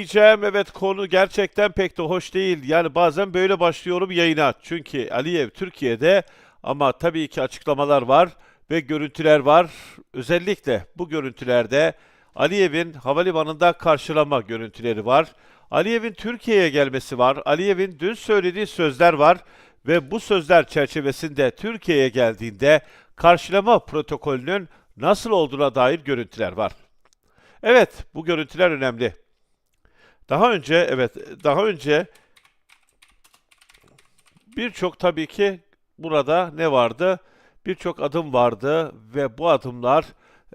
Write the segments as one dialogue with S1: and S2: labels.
S1: diyeceğim. Evet konu gerçekten pek de hoş değil. Yani bazen böyle başlıyorum yayına. Çünkü Aliyev Türkiye'de ama tabii ki açıklamalar var ve görüntüler var. Özellikle bu görüntülerde Aliyev'in havalimanında karşılama görüntüleri var. Aliyev'in Türkiye'ye gelmesi var. Aliyev'in dün söylediği sözler var ve bu sözler çerçevesinde Türkiye'ye geldiğinde karşılama protokolünün nasıl olduğuna dair görüntüler var. Evet, bu görüntüler önemli. Daha önce, evet, daha önce birçok tabii ki burada ne vardı? Birçok adım vardı ve bu adımlar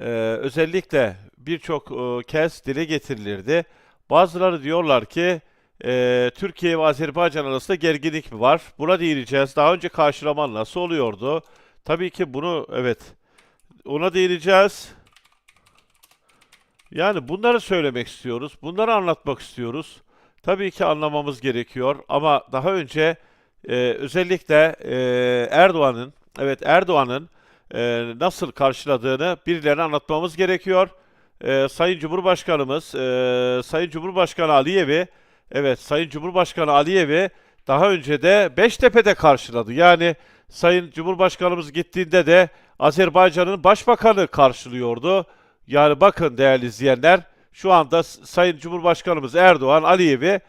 S1: e, özellikle birçok e, kez dile getirilirdi. Bazıları diyorlar ki e, Türkiye ve Azerbaycan arasında gerginlik mi var? Buna değineceğiz. Daha önce karşılama nasıl oluyordu? Tabii ki bunu, evet, ona değineceğiz. Yani bunları söylemek istiyoruz. Bunları anlatmak istiyoruz. Tabii ki anlamamız gerekiyor ama daha önce e, özellikle e, Erdoğan'ın, evet Erdoğan'ın e, nasıl karşıladığını birilerine anlatmamız gerekiyor. E, Sayın Cumhurbaşkanımız, e, Sayın Cumhurbaşkanı Aliyev'i, evet Sayın Cumhurbaşkanı Aliyev'i daha önce de Beştepe'de karşıladı. Yani Sayın Cumhurbaşkanımız gittiğinde de Azerbaycan'ın başbakanı karşılıyordu. Yani bakın değerli izleyenler, şu anda Sayın Cumhurbaşkanımız Erdoğan Aliyev'i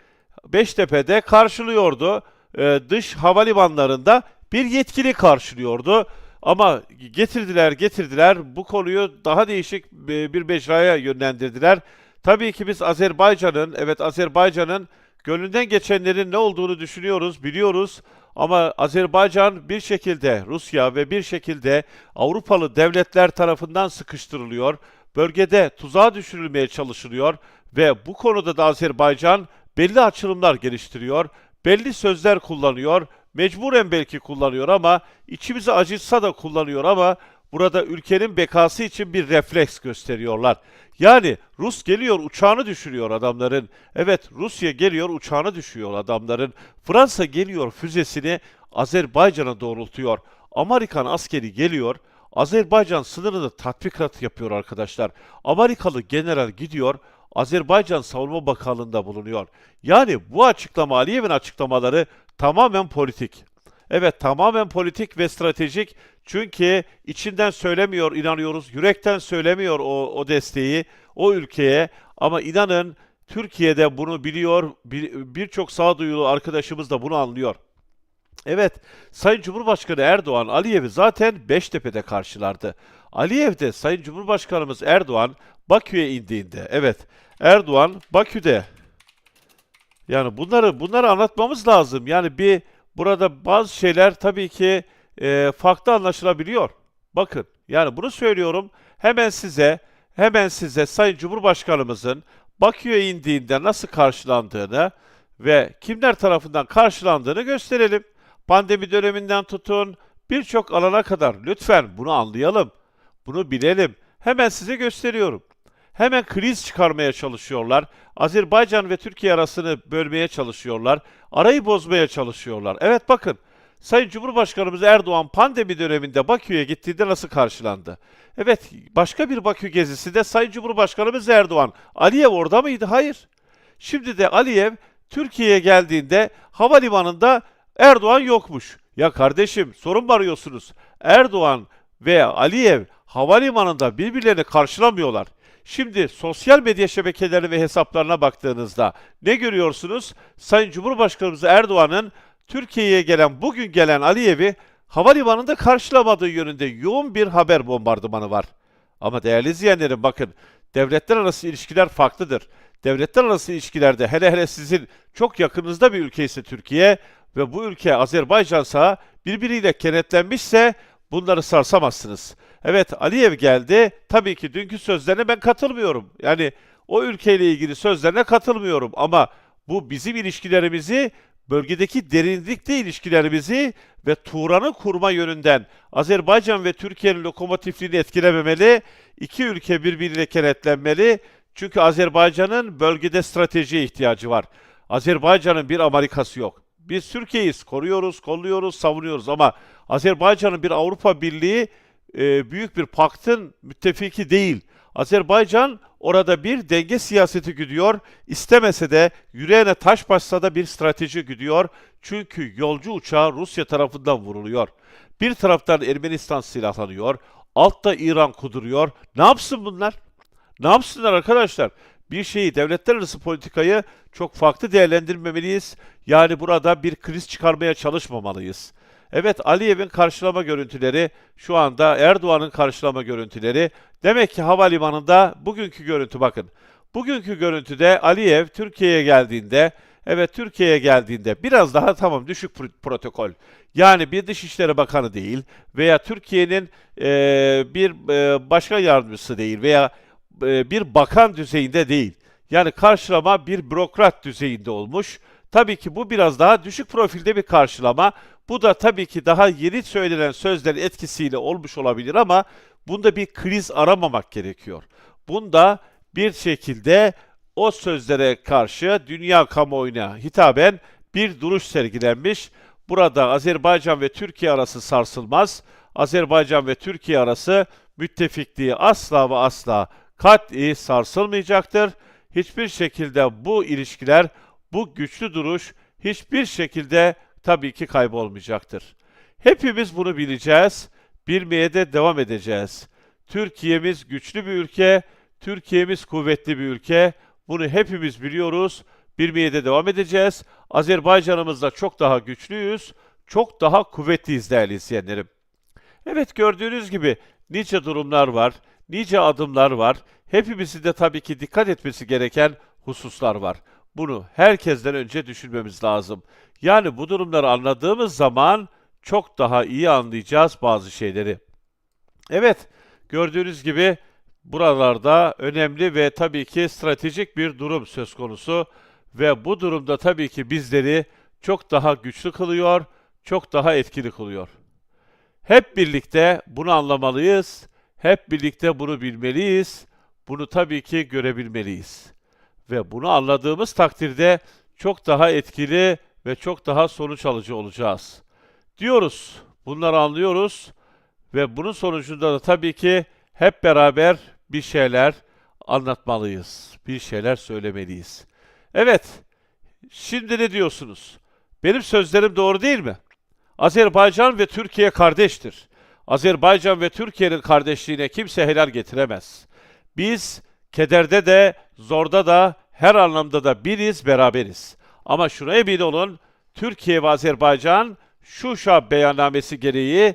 S1: Beştepe'de karşılıyordu. Ee, dış havalimanlarında bir yetkili karşılıyordu. Ama getirdiler getirdiler bu konuyu daha değişik e, bir mecraya yönlendirdiler. Tabii ki biz Azerbaycan'ın, evet Azerbaycan'ın gönlünden geçenlerin ne olduğunu düşünüyoruz, biliyoruz. Ama Azerbaycan bir şekilde Rusya ve bir şekilde Avrupalı devletler tarafından sıkıştırılıyor. Bölgede tuzağa düşürülmeye çalışılıyor ve bu konuda da Azerbaycan belli açılımlar geliştiriyor, belli sözler kullanıyor, mecburen belki kullanıyor ama içimize acıtsa da kullanıyor ama burada ülkenin bekası için bir refleks gösteriyorlar. Yani Rus geliyor uçağını düşürüyor adamların. Evet Rusya geliyor uçağını düşürüyor adamların. Fransa geliyor füzesini Azerbaycan'a doğrultuyor. Amerikan askeri geliyor. Azerbaycan sınırında tatbikat yapıyor arkadaşlar. Amerikalı general gidiyor. Azerbaycan Savunma Bakanlığı'nda bulunuyor. Yani bu açıklama Aliyev'in açıklamaları tamamen politik. Evet tamamen politik ve stratejik. Çünkü içinden söylemiyor inanıyoruz. Yürekten söylemiyor o, o desteği o ülkeye. Ama inanın Türkiye'de bunu biliyor. Bir- Birçok sağduyulu arkadaşımız da bunu anlıyor. Evet, Sayın Cumhurbaşkanı Erdoğan Aliyev'i zaten Beştepe'de karşılardı. Aliyev de Sayın Cumhurbaşkanımız Erdoğan Bakü'ye indiğinde, evet Erdoğan Bakü'de yani bunları bunları anlatmamız lazım. Yani bir burada bazı şeyler tabii ki e, farklı anlaşılabiliyor. Bakın yani bunu söylüyorum hemen size hemen size Sayın Cumhurbaşkanımızın Bakü'ye indiğinde nasıl karşılandığını ve kimler tarafından karşılandığını gösterelim. Pandemi döneminden tutun birçok alana kadar lütfen bunu anlayalım. Bunu bilelim. Hemen size gösteriyorum. Hemen kriz çıkarmaya çalışıyorlar. Azerbaycan ve Türkiye arasını bölmeye çalışıyorlar. Arayı bozmaya çalışıyorlar. Evet bakın. Sayın Cumhurbaşkanımız Erdoğan pandemi döneminde Bakü'ye gittiğinde nasıl karşılandı? Evet, başka bir Bakü gezisinde Sayın Cumhurbaşkanımız Erdoğan, Aliyev orada mıydı? Hayır. Şimdi de Aliyev Türkiye'ye geldiğinde havalimanında Erdoğan yokmuş. Ya kardeşim sorun mu arıyorsunuz? Erdoğan ve Aliyev havalimanında birbirlerini karşılamıyorlar. Şimdi sosyal medya şebekeleri ve hesaplarına baktığınızda ne görüyorsunuz? Sayın Cumhurbaşkanımız Erdoğan'ın Türkiye'ye gelen, bugün gelen Aliyev'i havalimanında karşılamadığı yönünde yoğun bir haber bombardımanı var. Ama değerli izleyenlerim bakın, devletler arası ilişkiler farklıdır. Devletler arası ilişkilerde hele hele sizin çok yakınınızda bir ülke ise Türkiye ve bu ülke Azerbaycansa birbiriyle kenetlenmişse bunları sarsamazsınız. Evet Aliyev geldi. Tabii ki dünkü sözlerine ben katılmıyorum. Yani o ülkeyle ilgili sözlerine katılmıyorum ama bu bizim ilişkilerimizi bölgedeki derinlikte ilişkilerimizi ve Turan'ı kurma yönünden Azerbaycan ve Türkiye'nin lokomotifliğini etkilememeli. İki ülke birbiriyle kenetlenmeli. Çünkü Azerbaycan'ın bölgede stratejiye ihtiyacı var. Azerbaycan'ın bir Amerikası yok. Biz Türkiye'yiz, koruyoruz, kolluyoruz, savunuyoruz ama Azerbaycan'ın bir Avrupa Birliği e, büyük bir paktın müttefiki değil. Azerbaycan Orada bir denge siyaseti güdüyor. İstemese de yüreğine taş bassa da bir strateji güdüyor. Çünkü yolcu uçağı Rusya tarafından vuruluyor. Bir taraftan Ermenistan silahlanıyor. Altta İran kuduruyor. Ne yapsın bunlar? Ne yapsınlar arkadaşlar? Bir şeyi, devletler arası politikayı çok farklı değerlendirmemeliyiz. Yani burada bir kriz çıkarmaya çalışmamalıyız. Evet Aliyev'in karşılama görüntüleri, şu anda Erdoğan'ın karşılama görüntüleri. Demek ki havalimanında bugünkü görüntü bakın. Bugünkü görüntüde Aliyev Türkiye'ye geldiğinde, evet Türkiye'ye geldiğinde biraz daha tamam düşük pro- protokol. Yani bir Dışişleri Bakanı değil veya Türkiye'nin eee, bir eee, başkan yardımcısı değil veya e, bir bakan düzeyinde değil. Yani karşılama bir bürokrat düzeyinde olmuş. Tabii ki bu biraz daha düşük profilde bir karşılama. Bu da tabii ki daha yeni söylenen sözlerin etkisiyle olmuş olabilir ama bunda bir kriz aramamak gerekiyor. Bunda bir şekilde o sözlere karşı dünya kamuoyuna hitaben bir duruş sergilenmiş. Burada Azerbaycan ve Türkiye arası sarsılmaz. Azerbaycan ve Türkiye arası müttefikliği asla ve asla kat'i sarsılmayacaktır. Hiçbir şekilde bu ilişkiler, bu güçlü duruş hiçbir şekilde tabii ki kaybolmayacaktır. Hepimiz bunu bileceğiz, bilmeye de devam edeceğiz. Türkiye'miz güçlü bir ülke, Türkiye'miz kuvvetli bir ülke. Bunu hepimiz biliyoruz, bilmeye de devam edeceğiz. Azerbaycan'ımızda çok daha güçlüyüz, çok daha kuvvetliyiz değerli izleyenlerim. Evet gördüğünüz gibi nice durumlar var, nice adımlar var. Hepimizin de tabii ki dikkat etmesi gereken hususlar var. Bunu herkesten önce düşünmemiz lazım. Yani bu durumları anladığımız zaman çok daha iyi anlayacağız bazı şeyleri. Evet, gördüğünüz gibi buralarda önemli ve tabii ki stratejik bir durum söz konusu ve bu durumda tabii ki bizleri çok daha güçlü kılıyor, çok daha etkili kılıyor. Hep birlikte bunu anlamalıyız. Hep birlikte bunu bilmeliyiz. Bunu tabii ki görebilmeliyiz. Ve bunu anladığımız takdirde çok daha etkili ve çok daha sonuç alıcı olacağız. Diyoruz. Bunları anlıyoruz ve bunun sonucunda da tabii ki hep beraber bir şeyler anlatmalıyız. Bir şeyler söylemeliyiz. Evet. Şimdi ne diyorsunuz? Benim sözlerim doğru değil mi? Azerbaycan ve Türkiye kardeştir. Azerbaycan ve Türkiye'nin kardeşliğine kimse helal getiremez. Biz kederde de, zorda da, her anlamda da biriz, beraberiz. Ama şuna emin olun, Türkiye ve Azerbaycan Şuşa beyannamesi gereği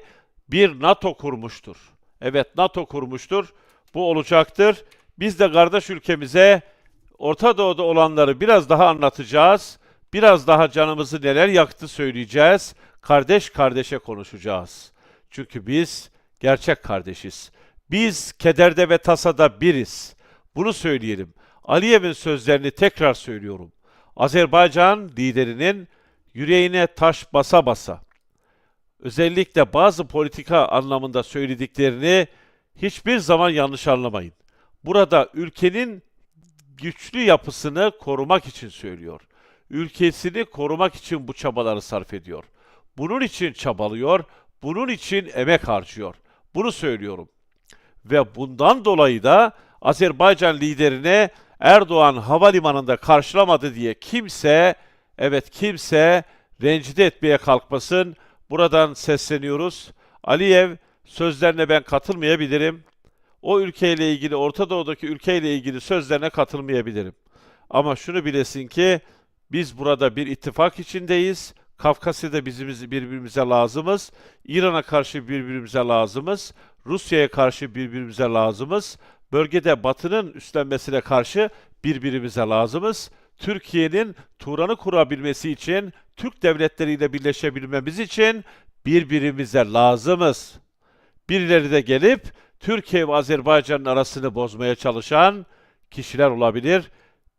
S1: bir NATO kurmuştur. Evet NATO kurmuştur. Bu olacaktır. Biz de kardeş ülkemize Orta Doğu'da olanları biraz daha anlatacağız. Biraz daha canımızı neler yaktı söyleyeceğiz. Kardeş kardeşe konuşacağız. Çünkü biz gerçek kardeşiz. Biz kederde ve tasada biriz. Bunu söyleyelim. Aliyev'in sözlerini tekrar söylüyorum. Azerbaycan liderinin yüreğine taş basa basa, özellikle bazı politika anlamında söylediklerini hiçbir zaman yanlış anlamayın. Burada ülkenin güçlü yapısını korumak için söylüyor. Ülkesini korumak için bu çabaları sarf ediyor. Bunun için çabalıyor, bunun için emek harcıyor. Bunu söylüyorum. Ve bundan dolayı da Azerbaycan liderine Erdoğan havalimanında karşılamadı diye kimse, evet kimse rencide etmeye kalkmasın. Buradan sesleniyoruz. Aliyev sözlerine ben katılmayabilirim. O ülkeyle ilgili, Orta Doğu'daki ülkeyle ilgili sözlerine katılmayabilirim. Ama şunu bilesin ki biz burada bir ittifak içindeyiz. Kafkasya'da bizimiz birbirimize lazımız. İran'a karşı birbirimize lazımız. Rusya'ya karşı birbirimize lazımız. Bölgede Batı'nın üstlenmesine karşı birbirimize lazımız. Türkiye'nin Turan'ı kurabilmesi için, Türk devletleriyle birleşebilmemiz için birbirimize lazımız. Birileri de gelip Türkiye ve Azerbaycan'ın arasını bozmaya çalışan kişiler olabilir.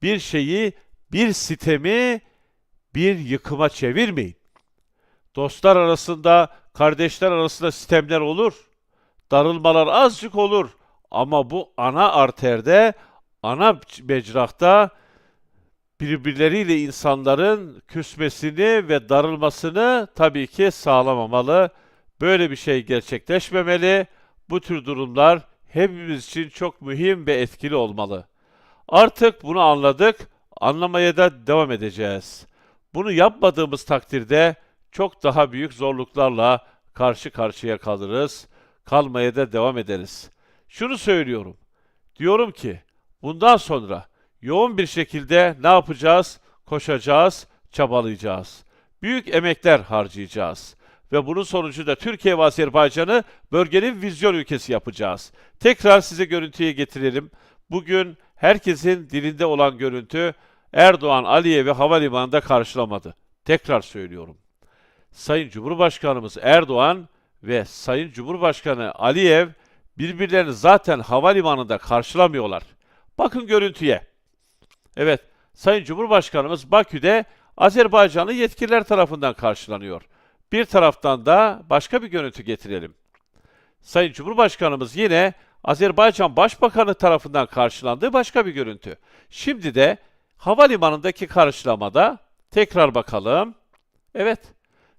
S1: Bir şeyi, bir sitemi bir yıkıma çevirmeyin. Dostlar arasında, kardeşler arasında sistemler olur. Darılmalar azıcık olur. Ama bu ana arterde, ana mecrahta birbirleriyle insanların küsmesini ve darılmasını tabii ki sağlamamalı. Böyle bir şey gerçekleşmemeli. Bu tür durumlar hepimiz için çok mühim ve etkili olmalı. Artık bunu anladık, anlamaya da devam edeceğiz. Bunu yapmadığımız takdirde çok daha büyük zorluklarla karşı karşıya kalırız, kalmaya da devam ederiz. Şunu söylüyorum, diyorum ki bundan sonra yoğun bir şekilde ne yapacağız? Koşacağız, çabalayacağız. Büyük emekler harcayacağız. Ve bunun sonucu da Türkiye ve Azerbaycan'ı bölgenin vizyon ülkesi yapacağız. Tekrar size görüntüye getirelim. Bugün herkesin dilinde olan görüntü Erdoğan Aliyev'i havalimanında karşılamadı. Tekrar söylüyorum. Sayın Cumhurbaşkanımız Erdoğan ve Sayın Cumhurbaşkanı Aliyev birbirlerini zaten havalimanında karşılamıyorlar. Bakın görüntüye. Evet, Sayın Cumhurbaşkanımız Bakü'de Azerbaycanlı yetkililer tarafından karşılanıyor. Bir taraftan da başka bir görüntü getirelim. Sayın Cumhurbaşkanımız yine Azerbaycan Başbakanı tarafından karşılandığı başka bir görüntü. Şimdi de havalimanındaki karşılamada tekrar bakalım. Evet,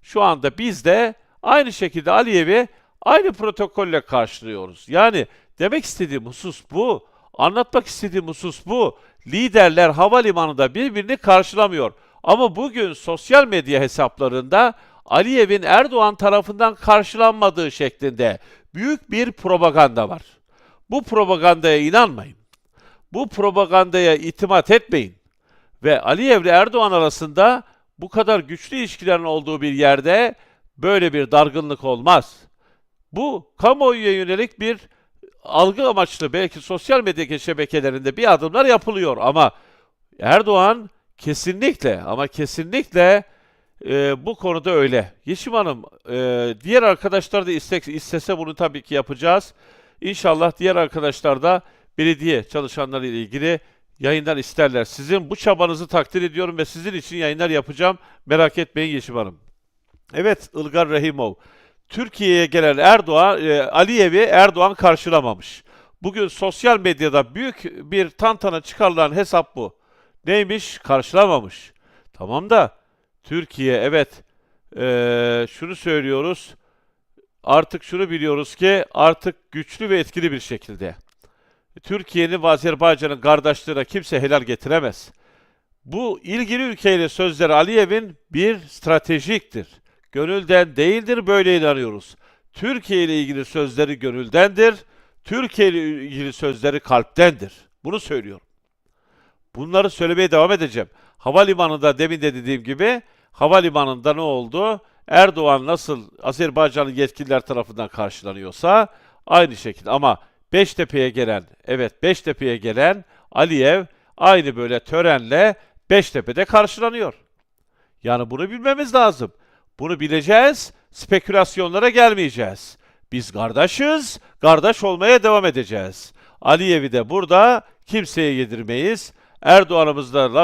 S1: şu anda biz de aynı şekilde Aliyev'i aynı protokolle karşılıyoruz. Yani demek istediğim husus bu. Anlatmak istediğim husus bu. Liderler havalimanında birbirini karşılamıyor. Ama bugün sosyal medya hesaplarında Aliyev'in Erdoğan tarafından karşılanmadığı şeklinde büyük bir propaganda var. Bu propagandaya inanmayın. Bu propagandaya itimat etmeyin. Ve Aliyev ile Erdoğan arasında bu kadar güçlü ilişkilerin olduğu bir yerde böyle bir dargınlık olmaz. Bu kamuoyuna yönelik bir algı amaçlı belki sosyal medya şebekelerinde bir adımlar yapılıyor ama Erdoğan kesinlikle ama kesinlikle e, bu konuda öyle. Yeşim Hanım, e, diğer arkadaşlar da istek, istese bunu tabii ki yapacağız. İnşallah diğer arkadaşlar da belediye çalışanları ile ilgili yayınlar isterler. Sizin bu çabanızı takdir ediyorum ve sizin için yayınlar yapacağım. Merak etmeyin Yeşim Hanım. Evet, Ilgar Rahimov. Türkiye'ye gelen Erdoğan, e, Aliyev'i Erdoğan karşılamamış. Bugün sosyal medyada büyük bir tantana çıkarılan hesap bu. Neymiş? Karşılamamış. Tamam da Türkiye evet e, şunu söylüyoruz. Artık şunu biliyoruz ki artık güçlü ve etkili bir şekilde. Türkiye'nin ve Azerbaycan'ın kardeşliğine kimse helal getiremez. Bu ilgili ülkeyle sözleri Aliyev'in bir stratejiktir. Gönülden değildir böyle inanıyoruz. Türkiye ile ilgili sözleri gönüldendir. Türkiye ile ilgili sözleri kalptendir. Bunu söylüyorum. Bunları söylemeye devam edeceğim. Havalimanında demin de dediğim gibi havalimanında ne oldu? Erdoğan nasıl Azerbaycanlı yetkililer tarafından karşılanıyorsa aynı şekilde ama Beştepe'ye gelen, evet Beştepe'ye gelen Aliyev aynı böyle törenle Beştepe'de karşılanıyor. Yani bunu bilmemiz lazım. Bunu bileceğiz, spekülasyonlara gelmeyeceğiz. Biz kardeşiz, kardeş olmaya devam edeceğiz. Aliyev'i de burada kimseye yedirmeyiz. Erdoğan'ımız da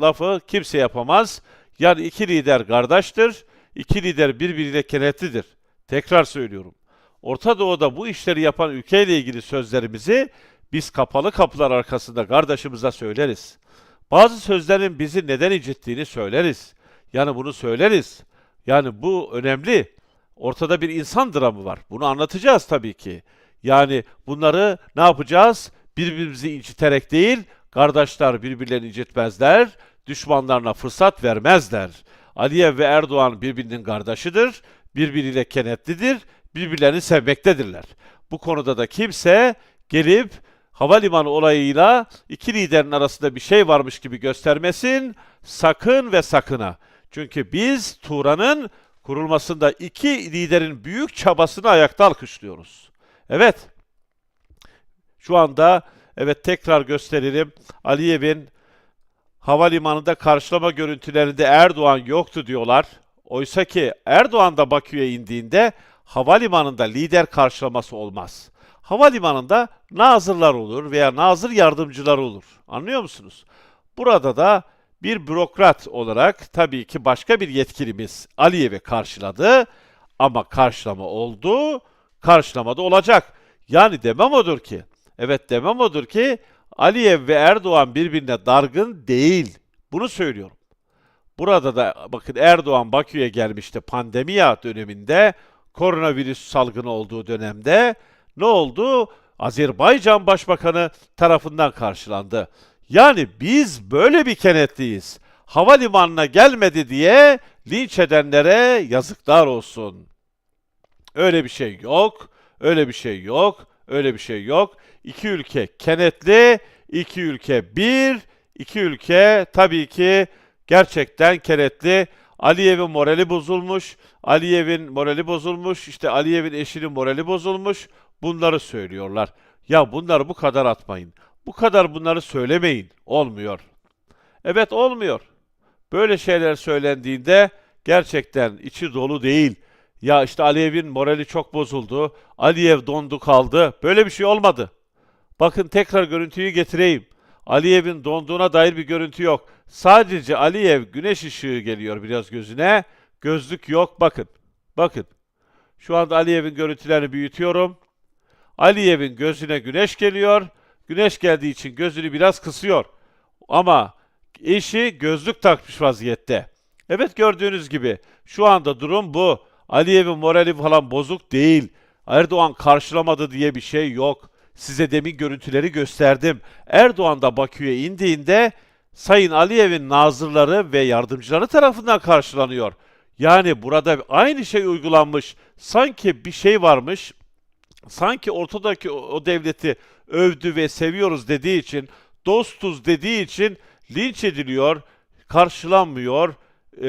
S1: lafı, kimse yapamaz. Yani iki lider kardeştir, iki lider birbiriyle kenetlidir. Tekrar söylüyorum. Orta Doğu'da bu işleri yapan ülkeyle ilgili sözlerimizi biz kapalı kapılar arkasında kardeşimize söyleriz. Bazı sözlerin bizi neden incittiğini söyleriz. Yani bunu söyleriz. Yani bu önemli. Ortada bir insan dramı var. Bunu anlatacağız tabii ki. Yani bunları ne yapacağız? Birbirimizi inciterek değil, kardeşler birbirlerini incitmezler, düşmanlarına fırsat vermezler. Aliyev ve Erdoğan birbirinin kardeşidir, birbiriyle kenetlidir, birbirlerini sevmektedirler. Bu konuda da kimse gelip havalimanı olayıyla iki liderin arasında bir şey varmış gibi göstermesin, sakın ve sakına. Çünkü biz Turan'ın kurulmasında iki liderin büyük çabasını ayakta alkışlıyoruz. Evet, şu anda evet tekrar gösterelim. Aliyev'in havalimanında karşılama görüntülerinde Erdoğan yoktu diyorlar. Oysa ki Erdoğan da Bakü'ye indiğinde havalimanında lider karşılaması olmaz. Havalimanında nazırlar olur veya nazır yardımcılar olur. Anlıyor musunuz? Burada da bir bürokrat olarak tabii ki başka bir yetkilimiz Aliyev'i karşıladı ama karşılama oldu, karşılama da olacak. Yani demem odur ki, evet demem odur ki Aliyev ve Erdoğan birbirine dargın değil. Bunu söylüyorum. Burada da bakın Erdoğan Bakü'ye gelmişti pandemiya döneminde, koronavirüs salgını olduğu dönemde ne oldu? Azerbaycan Başbakanı tarafından karşılandı. Yani biz böyle bir kenetliyiz. Havalimanına gelmedi diye linç edenlere yazıklar olsun. Öyle bir şey yok. Öyle bir şey yok. Öyle bir şey yok. İki ülke kenetli, iki ülke bir, iki ülke tabii ki gerçekten kenetli. Aliyev'in morali bozulmuş. Aliyev'in morali bozulmuş. İşte Aliyev'in eşinin morali bozulmuş. Bunları söylüyorlar. Ya bunları bu kadar atmayın. Bu kadar bunları söylemeyin. Olmuyor. Evet olmuyor. Böyle şeyler söylendiğinde gerçekten içi dolu değil. Ya işte Aliyev'in morali çok bozuldu. Aliyev dondu kaldı. Böyle bir şey olmadı. Bakın tekrar görüntüyü getireyim. Aliyev'in donduğuna dair bir görüntü yok. Sadece Aliyev güneş ışığı geliyor biraz gözüne. Gözlük yok bakın. Bakın. Şu anda Aliyev'in görüntülerini büyütüyorum. Aliyev'in gözüne güneş geliyor. Güneş geldiği için gözünü biraz kısıyor. Ama eşi gözlük takmış vaziyette. Evet gördüğünüz gibi şu anda durum bu. Aliyev'in morali falan bozuk değil. Erdoğan karşılamadı diye bir şey yok. Size demin görüntüleri gösterdim. Erdoğan da Bakü'ye indiğinde Sayın Aliyev'in nazırları ve yardımcıları tarafından karşılanıyor. Yani burada aynı şey uygulanmış. Sanki bir şey varmış. Sanki ortadaki o, devleti övdü ve seviyoruz dediği için, dostuz dediği için linç ediliyor, karşılanmıyor, eee,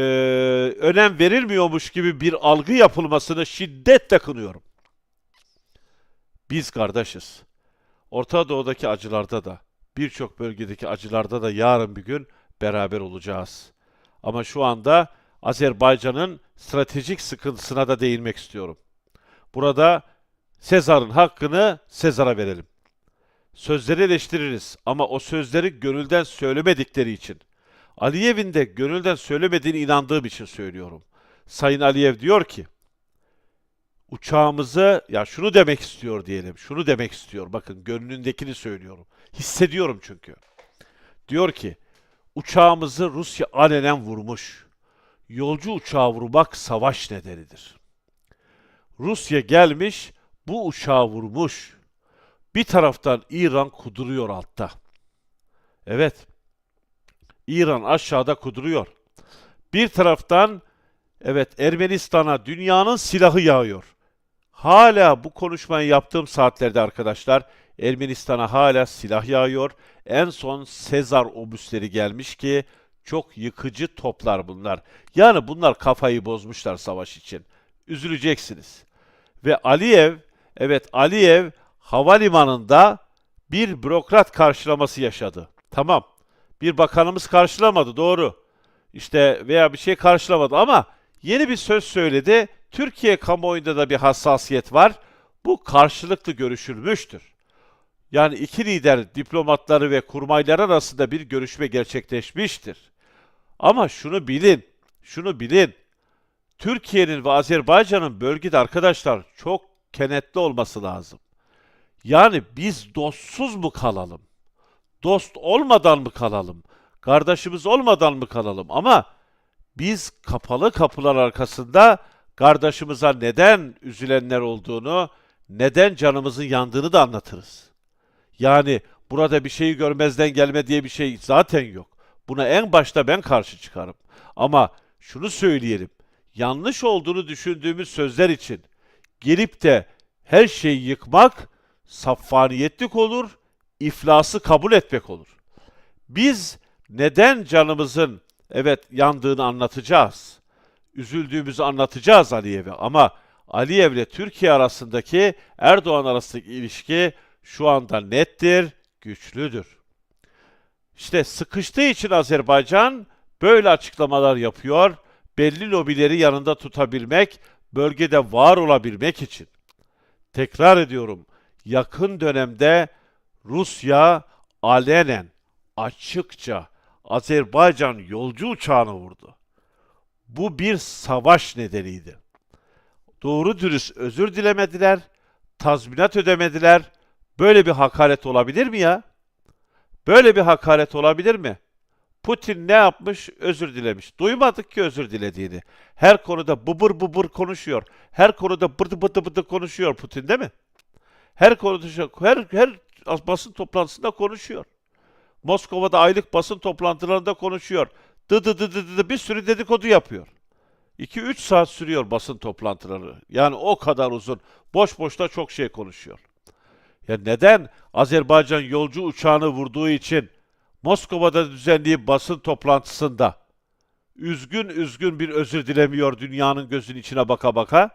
S1: önem verilmiyormuş gibi bir algı yapılmasını şiddetle kınıyorum. Biz kardeşiz. Orta Doğu'daki acılarda da, birçok bölgedeki acılarda da yarın bir gün beraber olacağız. Ama şu anda Azerbaycan'ın stratejik sıkıntısına da değinmek istiyorum. Burada Sezar'ın hakkını Sezar'a verelim. Sözleri eleştiririz ama o sözleri gönülden söylemedikleri için, Aliyev'in de gönülden söylemediğine inandığım için söylüyorum. Sayın Aliyev diyor ki, uçağımızı, ya şunu demek istiyor diyelim, şunu demek istiyor. Bakın gönlündekini söylüyorum. Hissediyorum çünkü. Diyor ki, uçağımızı Rusya alenen vurmuş. Yolcu uçağı vurmak savaş nedenidir. Rusya gelmiş, bu uçağı vurmuş. Bir taraftan İran kuduruyor altta. Evet. İran aşağıda kuduruyor. Bir taraftan evet Ermenistan'a dünyanın silahı yağıyor. Hala bu konuşmayı yaptığım saatlerde arkadaşlar Ermenistan'a hala silah yağıyor. En son Sezar obüsleri gelmiş ki çok yıkıcı toplar bunlar. Yani bunlar kafayı bozmuşlar savaş için. Üzüleceksiniz. Ve Aliyev, evet Aliyev havalimanında bir bürokrat karşılaması yaşadı. Tamam. Bir bakanımız karşılamadı doğru. İşte veya bir şey karşılamadı ama yeni bir söz söyledi. Türkiye kamuoyunda da bir hassasiyet var. Bu karşılıklı görüşülmüştür. Yani iki lider diplomatları ve kurmaylar arasında bir görüşme gerçekleşmiştir. Ama şunu bilin, şunu bilin. Türkiye'nin ve Azerbaycan'ın bölgede arkadaşlar çok kenetli olması lazım. Yani biz dostsuz mu kalalım? Dost olmadan mı kalalım? Kardeşimiz olmadan mı kalalım? Ama biz kapalı kapılar arkasında kardeşimize neden üzülenler olduğunu, neden canımızın yandığını da anlatırız. Yani burada bir şeyi görmezden gelme diye bir şey zaten yok. Buna en başta ben karşı çıkarım. Ama şunu söyleyelim. Yanlış olduğunu düşündüğümüz sözler için gelip de her şeyi yıkmak saffaniyetlik olur, iflası kabul etmek olur. Biz neden canımızın evet yandığını anlatacağız. Üzüldüğümüzü anlatacağız Aliyev'e ama Aliyev ile Türkiye arasındaki Erdoğan arasındaki ilişki şu anda nettir, güçlüdür. İşte sıkıştığı için Azerbaycan böyle açıklamalar yapıyor. Belli lobileri yanında tutabilmek, bölgede var olabilmek için. Tekrar ediyorum, yakın dönemde Rusya alenen, açıkça Azerbaycan yolcu uçağını vurdu. Bu bir savaş nedeniydi. Doğru dürüst özür dilemediler, tazminat ödemediler. Böyle bir hakaret olabilir mi ya? Böyle bir hakaret olabilir mi? Putin ne yapmış? Özür dilemiş. Duymadık ki özür dilediğini. Her konuda bubur bubur konuşuyor. Her konuda bıdı bıdı bıdı konuşuyor Putin değil mi? Her konuda her her basın toplantısında konuşuyor. Moskova'da aylık basın toplantılarında konuşuyor. Dı dı dı dı dı bir sürü dedikodu yapıyor. 2-3 saat sürüyor basın toplantıları. Yani o kadar uzun. Boş boşta çok şey konuşuyor. Ya neden Azerbaycan yolcu uçağını vurduğu için Moskova'da düzenleyip basın toplantısında üzgün üzgün bir özür dilemiyor dünyanın gözünün içine baka baka?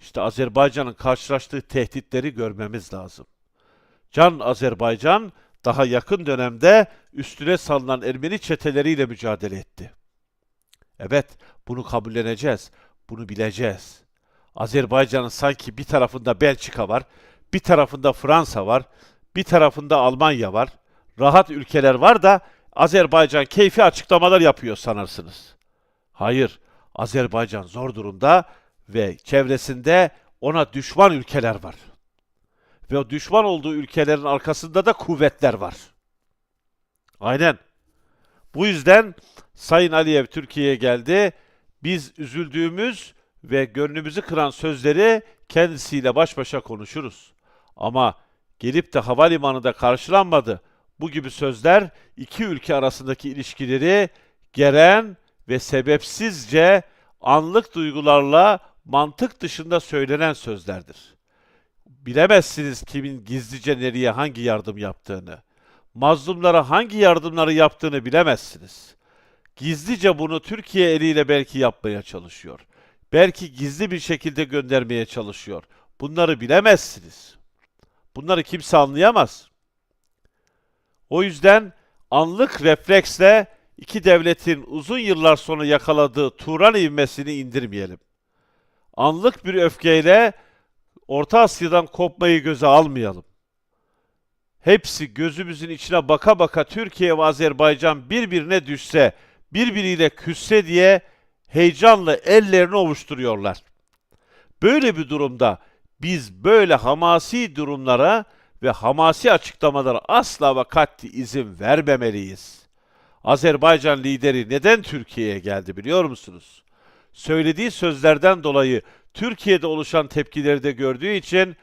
S1: İşte Azerbaycan'ın karşılaştığı tehditleri görmemiz lazım. Can Azerbaycan daha yakın dönemde üstüne salınan Ermeni çeteleriyle mücadele etti. Evet, bunu kabulleneceğiz, bunu bileceğiz. Azerbaycan'ın sanki bir tarafında Belçika var, bir tarafında Fransa var, bir tarafında Almanya var. Rahat ülkeler var da Azerbaycan keyfi açıklamalar yapıyor sanırsınız. Hayır, Azerbaycan zor durumda ve çevresinde ona düşman ülkeler var. Ve düşman olduğu ülkelerin arkasında da kuvvetler var. Aynen. Bu yüzden Sayın Aliyev Türkiye'ye geldi. Biz üzüldüğümüz ve gönlümüzü kıran sözleri kendisiyle baş başa konuşuruz. Ama gelip de havalimanında karşılanmadı. Bu gibi sözler iki ülke arasındaki ilişkileri geren ve sebepsizce anlık duygularla mantık dışında söylenen sözlerdir. Bilemezsiniz kimin gizlice nereye hangi yardım yaptığını. Mazlumlara hangi yardımları yaptığını bilemezsiniz. Gizlice bunu Türkiye eliyle belki yapmaya çalışıyor. Belki gizli bir şekilde göndermeye çalışıyor. Bunları bilemezsiniz. Bunları kimse anlayamaz. O yüzden anlık refleksle iki devletin uzun yıllar sonra yakaladığı Turan ivmesini indirmeyelim. Anlık bir öfkeyle Orta Asya'dan kopmayı göze almayalım. Hepsi gözümüzün içine baka baka Türkiye ve Azerbaycan birbirine düşse, birbiriyle küsse diye heyecanla ellerini ovuşturuyorlar. Böyle bir durumda biz böyle hamasi durumlara ve hamasi açıklamalara asla ve katli izin vermemeliyiz. Azerbaycan lideri neden Türkiye'ye geldi biliyor musunuz? Söylediği sözlerden dolayı Türkiye'de oluşan tepkileri de gördüğü için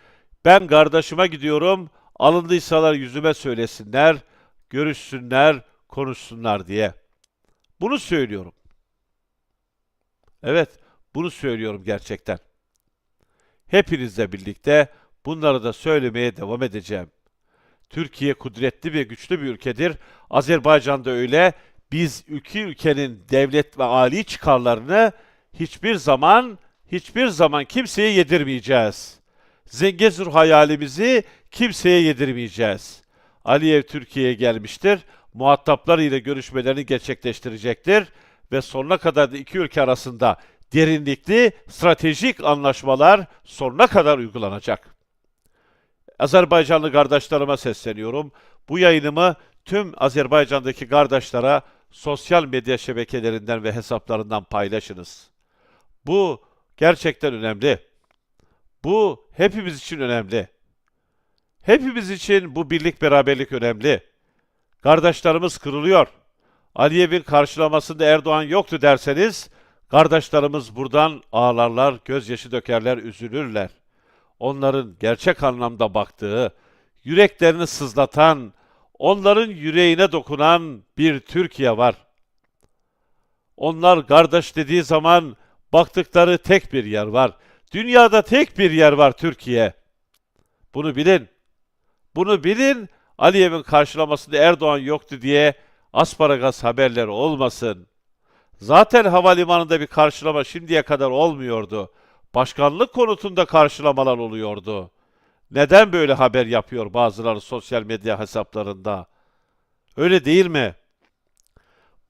S1: ben kardeşime gidiyorum, alındıysalar yüzüme söylesinler, görüşsünler, konuşsunlar diye. Bunu söylüyorum. Evet, bunu söylüyorum gerçekten. Hepinizle birlikte bunları da söylemeye devam edeceğim. Türkiye kudretli ve güçlü bir ülkedir. Azerbaycan da öyle. Biz iki ülkenin devlet ve âli çıkarlarını hiçbir zaman hiçbir zaman kimseye yedirmeyeceğiz. Zengezur hayalimizi kimseye yedirmeyeceğiz. Aliyev Türkiye'ye gelmiştir. Muhataplar ile görüşmelerini gerçekleştirecektir ve sonuna kadar da iki ülke arasında derinlikli stratejik anlaşmalar sonuna kadar uygulanacak. Azerbaycanlı kardeşlerime sesleniyorum. Bu yayınımı tüm Azerbaycan'daki kardeşlere sosyal medya şebekelerinden ve hesaplarından paylaşınız. Bu gerçekten önemli. Bu hepimiz için önemli. Hepimiz için bu birlik beraberlik önemli. Kardeşlerimiz kırılıyor. Aliyev'in karşılamasında Erdoğan yoktu derseniz, kardeşlerimiz buradan ağlarlar, gözyaşı dökerler, üzülürler. Onların gerçek anlamda baktığı, yüreklerini sızlatan, onların yüreğine dokunan bir Türkiye var. Onlar kardeş dediği zaman baktıkları tek bir yer var. Dünyada tek bir yer var Türkiye. Bunu bilin. Bunu bilin. Aliyev'in karşılamasında Erdoğan yoktu diye asparagas haberleri olmasın. Zaten havalimanında bir karşılama şimdiye kadar olmuyordu. Başkanlık konutunda karşılamalar oluyordu. Neden böyle haber yapıyor bazıları sosyal medya hesaplarında? Öyle değil mi?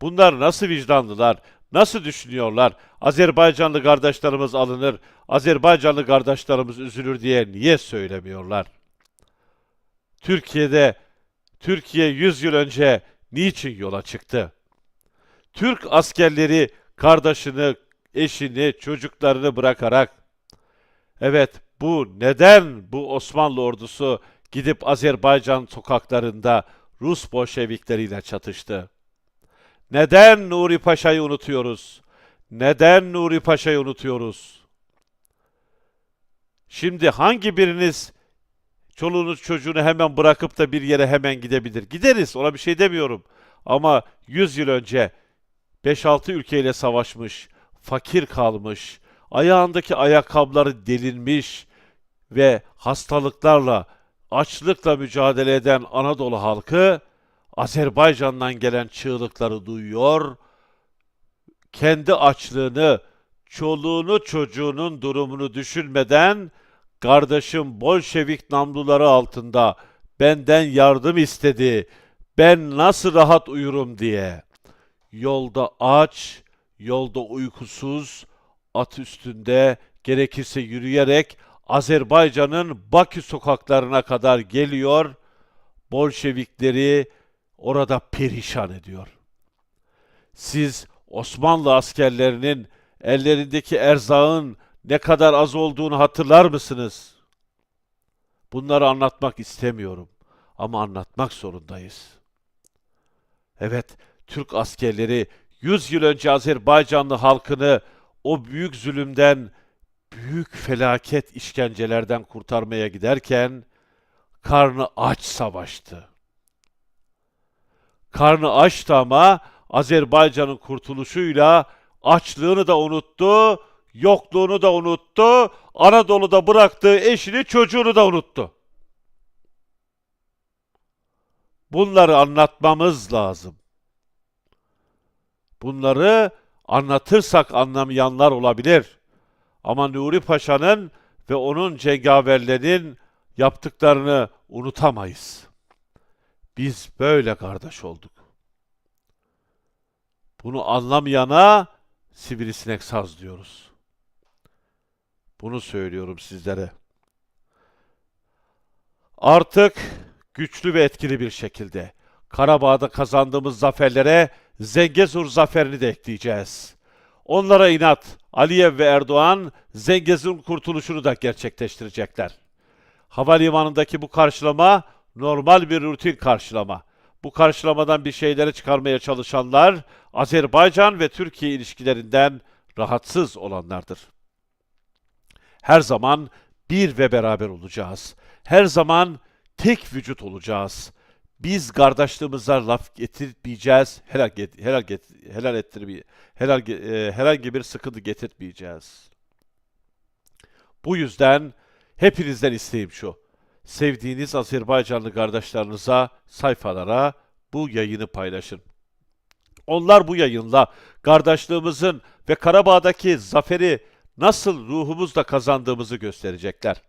S1: Bunlar nasıl vicdanlılar, nasıl düşünüyorlar? Azerbaycanlı kardeşlerimiz alınır, Azerbaycanlı kardeşlerimiz üzülür diye niye söylemiyorlar? Türkiye'de, Türkiye 100 yıl önce niçin yola çıktı? Türk askerleri kardeşini, eşini, çocuklarını bırakarak evet bu neden bu Osmanlı ordusu gidip Azerbaycan sokaklarında Rus Bolşevikleriyle çatıştı? Neden Nuri Paşa'yı unutuyoruz? Neden Nuri Paşa'yı unutuyoruz? Şimdi hangi biriniz çoluğunu çocuğunu hemen bırakıp da bir yere hemen gidebilir. Gideriz ona bir şey demiyorum. Ama 100 yıl önce 5-6 ülkeyle savaşmış, fakir kalmış, ayağındaki ayakkabıları delinmiş ve hastalıklarla, açlıkla mücadele eden Anadolu halkı Azerbaycan'dan gelen çığlıkları duyuyor, kendi açlığını, çoluğunu çocuğunun durumunu düşünmeden kardeşim Bolşevik namluları altında benden yardım istedi, ben nasıl rahat uyurum diye. Yolda aç, yolda uykusuz, at üstünde gerekirse yürüyerek Azerbaycan'ın Bakü sokaklarına kadar geliyor, Bolşevikleri orada perişan ediyor. Siz Osmanlı askerlerinin ellerindeki erzağın ne kadar az olduğunu hatırlar mısınız? Bunları anlatmak istemiyorum ama anlatmak zorundayız. Evet, Türk askerleri 100 yıl önce Azerbaycanlı halkını o büyük zulümden, büyük felaket işkencelerden kurtarmaya giderken karnı aç savaştı. Karnı açtı ama Azerbaycan'ın kurtuluşuyla açlığını da unuttu, yokluğunu da unuttu, Anadolu'da bıraktığı eşini çocuğunu da unuttu. Bunları anlatmamız lazım. Bunları anlatırsak anlamayanlar olabilir. Ama Nuri Paşa'nın ve onun cengaverlerinin yaptıklarını unutamayız. Biz böyle kardeş olduk. Bunu anlamayana sivrisinek saz diyoruz. Bunu söylüyorum sizlere. Artık güçlü ve etkili bir şekilde Karabağ'da kazandığımız zaferlere Zengezur zaferini de ekleyeceğiz. Onlara inat, Aliyev ve Erdoğan Zengezur'un kurtuluşunu da gerçekleştirecekler. Havalimanındaki bu karşılama normal bir rutin karşılama. Bu karşılamadan bir şeyleri çıkarmaya çalışanlar Azerbaycan ve Türkiye ilişkilerinden rahatsız olanlardır. Her zaman bir ve beraber olacağız. Her zaman tek vücut olacağız. Biz kardeşliğimize laf getirmeyeceğiz, helal, get, helal, get, helal ettirmeye, helal, e, herhangi bir sıkıntı getirtmeyeceğiz. Bu yüzden hepinizden isteğim şu. Sevdiğiniz Azerbaycanlı kardeşlerinize, sayfalara bu yayını paylaşın. Onlar bu yayınla kardeşliğimizin ve Karabağ'daki zaferi nasıl ruhumuzla kazandığımızı gösterecekler.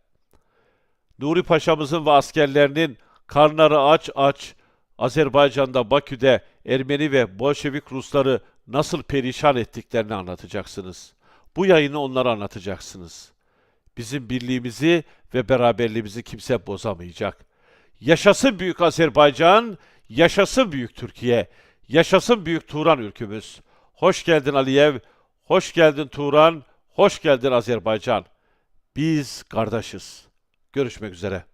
S1: Nuri Paşa'mızın ve askerlerinin karnları aç aç Azerbaycan'da Bakü'de Ermeni ve Bolşevik Rusları nasıl perişan ettiklerini anlatacaksınız. Bu yayını onlara anlatacaksınız. Bizim birliğimizi ve beraberliğimizi kimse bozamayacak. Yaşasın Büyük Azerbaycan, yaşasın Büyük Türkiye, yaşasın Büyük Turan ülkümüz. Hoş geldin Aliyev, hoş geldin Turan, hoş geldin Azerbaycan. Biz kardeşiz. Görüşmek üzere.